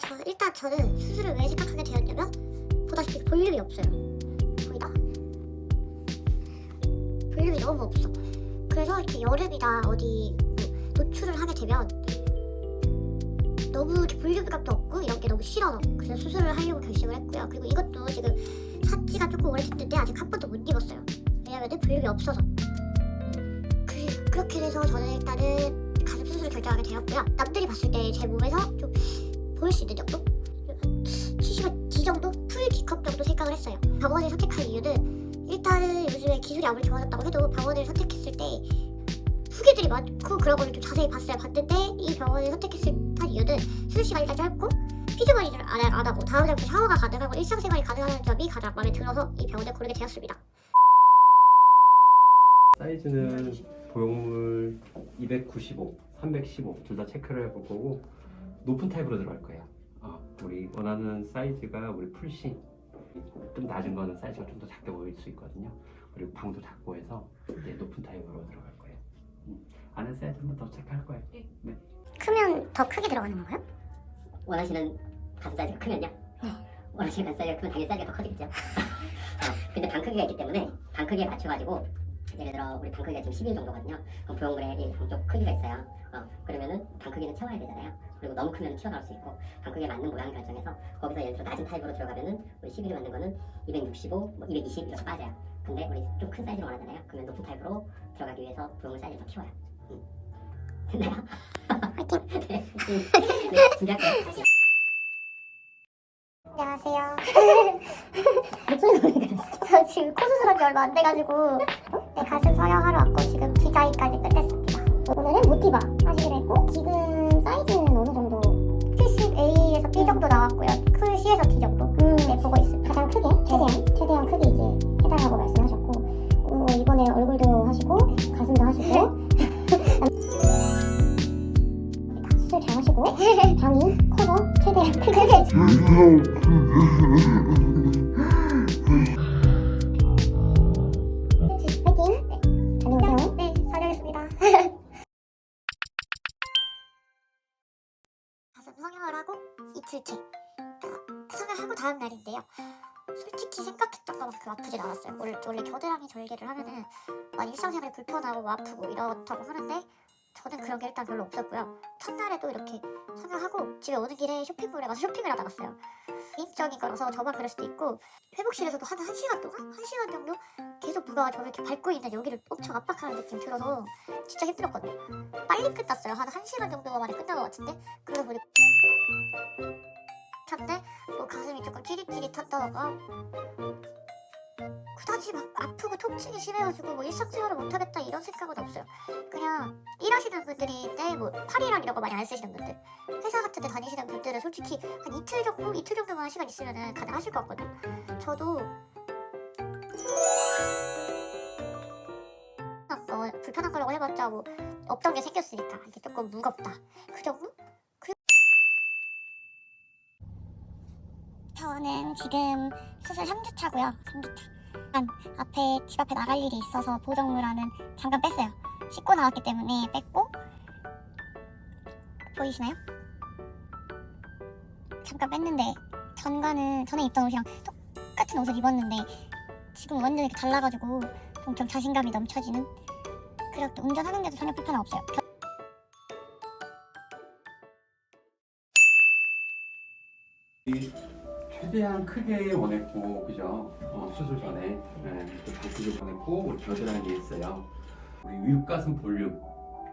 저 일단 저는 수술을 왜 생각하게 되었냐면 보다시피 볼륨이 없어요. 보이나? 볼륨이 너무 없어. 그래서 이렇게 여름이나 어디 뭐 노출을 하게 되면 너무 이렇게 볼륨감도 없고 이런 게 너무 싫어. 그래서 수술을 하려고 결심을 했고요. 그리고 이것도 지금 샀지가 조금 오래됐는데 아직 한 번도 못 입었어요. 왜냐면 은 볼륨이 없어서. 그, 그렇게 돼서 저는 일단은 가슴 수술을 결정하게 되었고요. 남들이 봤을 때 제 몸에서 좀 보일 수 있는 정도? 70은 D 정도? 풀 D컵 정도 생각을 했어요. 병원을 선택한 이유는 일단은 요즘에 기술이 아무리 좋아졌다고 해도 병원을 선택했을 때 후기들이 많고 그런 거를 좀 자세히 봤어요. 봤는데 이 병원을 선택했을 한 이유는 수술 시간이 일단 짧고 피지머리를 안, 안 하고 다음 날부터 샤워가 가능하고 일상생활이 가능한 점이 가장 마음에 들어서 이 병원을 고르게 되었습니다. 사이즈는 보형물 295, 315 둘 다 체크를 해볼 거고 높은 타입으로 들어갈 거예요. 어, 우리 원하는 사이즈가 우리 풀신 좀 낮은 거는 사이즈가 좀 더 작게 보일 수 있거든요. 그리고 방도 작고 해서 이제 높은 타입으로 들어갈 거예요. 음, 안에 사이즈 한번 더 체크할 거예요. 네. 크면 더 크게 들어가는 건가요? 원하시는 가슴 사이즈가 크면요. 네. 원하시는 가슴 사이즈가 크면 당연히 사이즈가 더 커지겠죠. 어, 근데 방 크기가 있기 때문에 방 크기에 맞춰가지고 예를 들어 우리 방 크기가 지금 11 정도거든요. 그럼 보형물에 이 방쪽 크기가 있어요. 어, 그러면은 방 크기는 채워야 되잖아요. 그리고 너무 크면 튀어나올 수 있고 방 크기에 맞는 모양을 결정해서 거기서 예를 들어 낮은 타입으로 들어가면은 우리 11을 맞는 거는 265, 뭐 220 이렇게 빠져요. 근데 우리 좀 큰 사이즈로 원하잖아요. 그러면 높은 타입으로 들어가기 위해서 보형물 사이즈를 더 키워요. 음. 됐나요? 화이팅! 네, 음, 네, 준비할게요. 안녕하세요. 저 지금 코 수술한 지 얼마 안 돼가지고 네, 가슴 성형하러 왔고 지금 디자인까지 끝냈습니다. 오늘은 모티바 하시기로 했고 지금? 70A에서 B 정도 나왔고요. 풀 C에서 D 정도. 네, 보고 있습니다. 가장 크게 최대한 최대한 크게 이제 해달라고 말씀하셨고 어, 이번에 얼굴도 하시고 가슴도 하시고. 수술 잘 하시고 방이 커서 최대한 크게 이틀째. 그러니까 성형하고 다음 날인데요. 솔직히 생각했던 것만큼 아프진 않았어요. 원래, 원래 겨드랑이 절개를 하면은 많이 일상생활이 불편하고 뭐 아프고 이렇다고 하는데 저는 그런 게 일단 별로 없었고요. 첫날에도 이렇게 성형하고 집에 오는 길에 쇼핑몰에 가서 쇼핑을 하다 갔어요. 개인적인 거라서 저만 그럴 수도 있고 회복실에서도 한 1시간 동안? 1시간 정도 계속 누가 저를 이렇게 밟고 있는 여기를 엄청 압박하는 느낌 들어서 진짜 힘들었거든요. 빨리 끝났어요. 한 1시간 정도 만에 끝난 것 같은데 그러다 보니 찼는데 뭐 가슴이 조금 찌릿찌릿하다가 그다지 막 아프고 통증이 심해가지고 뭐 일상생활을 못하겠다 이런 생각은 없어요. 그냥 일하시는 분들인데 뭐 팔이랑 이런 거 많이 안 쓰시는 분들 회사 같은 데 다니시는 분들은 솔직히 한 이틀 정도 이틀 정도만 시간 있으면 가능하실 것 같거든요. 저도 어, 불편한 거라고 해봤자 뭐 없던 게 생겼으니까 이게 조금 무겁다 그 정도? 그... 저는 지금 수술 3주 차고요. 3주 차. 한 앞에 집 앞에 나갈 일이 있어서 보정물하는 잠깐 뺐어요. 씻고 나왔기 때문에 뺐고. 보이시나요? 잠깐 뺐는데 전과는 전에 입던 옷이랑 똑같은 옷을 입었는데 지금 완전 이렇게 달라가지고 엄청 자신감이 넘쳐지는? 그리고 또 운전하는 데도 전혀 불편함 없어요. 최대한 크게 원했고 그죠? 어, 수술 전에 네, 또 크게 원했고 겨드랑이에 있어요. 우리 윗가슴 볼륨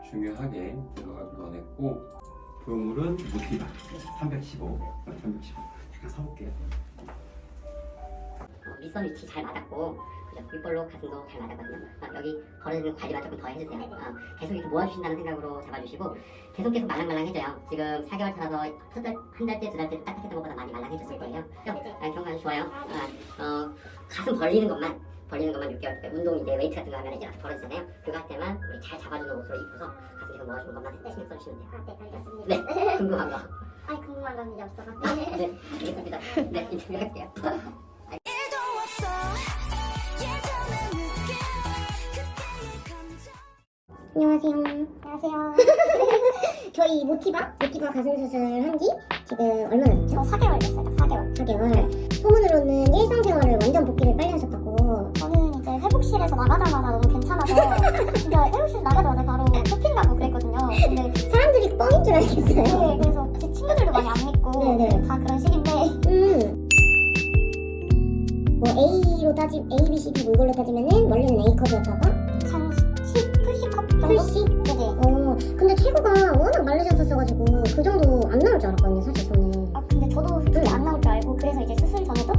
중요하게 들어가길 원했고 보형물은 모티바 315 315 잠깐 서볼게요. 어, 밑선 위치 잘 맞았고? 윗볼로 가슴도 잘 맞았거든요. 어, 여기 걸어지는 관리만 조금 더 해주세요. 어, 계속 이렇게 모아주신다는 생각으로 잡아주시고 계속 계속 말랑말랑해져요. 지금 4개월 차라서 한, 달, 한 달째 두 달째 딱딱했던 것보다 많이 말랑해졌을 거예요. 아, 경과 아주 좋아요. 어, 어, 가슴 벌리는 것만 벌리는 것만 6개월 때 운동 이제 웨이트 같은 거 하면 이제 이렇게 벌어지잖아요. 그거 할 때만 우리 잘 잡아주는 옷으로 입고서 가슴 계속 모아주는 것만 신경 써주시면 돼요. 아, 네, 알겠습니다. 네, 궁금한 거. 아니 궁금한 건 이제 없어서. 네, 알겠습니다. 네, 인터뷰 할게요. 안녕하세요. 안녕하세요. 저희 모티바 모티바 가슴 수술한 지 지금 얼마나 됐죠? 저 4개월 됐어요. 4개월. 4개월. 소문으로는 일상생활을 완전 복귀를 빨리 하셨다고. 저는 이제 회복실에서 나가자마자 너무 괜찮아서 진짜 회복실 나가자마자 바로 쇼핑 가고 그랬거든요. 근데 사람들이 뻥인 줄 알겠어요. 네, 그래서 제 친구들도 많이 안 믿고 네 네. 다 그런 식인데. 음. 뭐 A로 따지 A, B, C, D 뭐 이걸로 따지면은 원래는 A 컵이었다가 풀C 컵 정도? 풀C? 네네. 어, 근데 체구가 워낙 마르셨었어가지고 그 정도 안 나올 줄 알았거든요, 사실 저는. 아, 근데 저도 솔직히 안 나올 줄 알고 그래서 이제 수술 전에도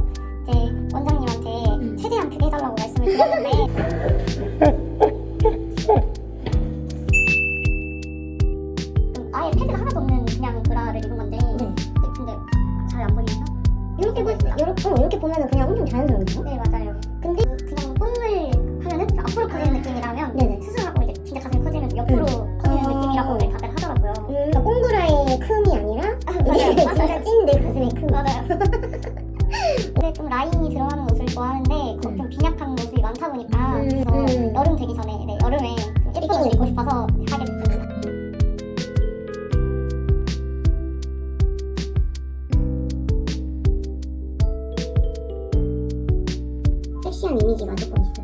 이제 원장님한테 최대한 크게 해달라고 말씀을 드렸는데. 좀 아예 패드가 하나도 없는 그냥 브라를 입은 건데. 네. 근데 잘 안 보이나? 이렇게 보 이렇게, 어, 이렇게 보면은 그냥 엄청 자연스러운데요? 네 맞아요. 근데 그냥 뽕을 하면은 좀 앞으로 커지는 느낌이라면 네네. 옆으로 커지는 아. 느낌이라고 다들 하더라고요. 음, 그러니까 뽕브라의 큼이 아니라 맞아요. 이게 진짜 찐 내 가슴의 큼. 맞아요. 근데 좀 라인이 들어가는 옷을 좋아하는데 그 좀 빈약한 옷이 많다 보니까 음, 그래서 음. 여름 되기 전에 네, 여름에 좀 예쁜 옷을 입고 싶어서 하게 됐습니다. 섹시한 이미지가 조금 있어요.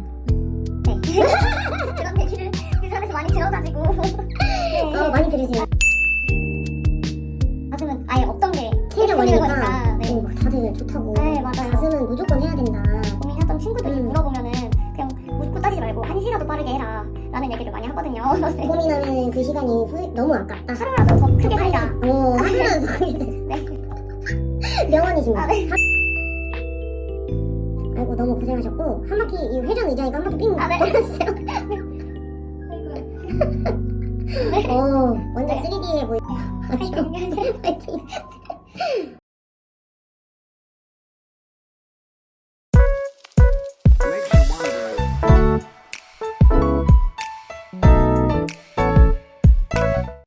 좋다고. 네, 맞아요. 가슴은 무조건 해야 된다. 고민했던 친구들이 음. 물어보면은 그냥 묻고 따지지 말고 한시라도 빠르게 해라 라는 얘기를 많이 하거든요. 네. 고민하는 그 시간이 후, 너무 아깝다. 하루라도 더 크게 살자. 어, 하루라도 네. 명언이십니다. 아, 네. 아이고 너무 고생하셨고 한 바퀴 이 회전 의자니까 한 바퀴 삥 아, 네. 돌았어요. 어, 완전 네. 3D해 보이. 아이고, 파이팅.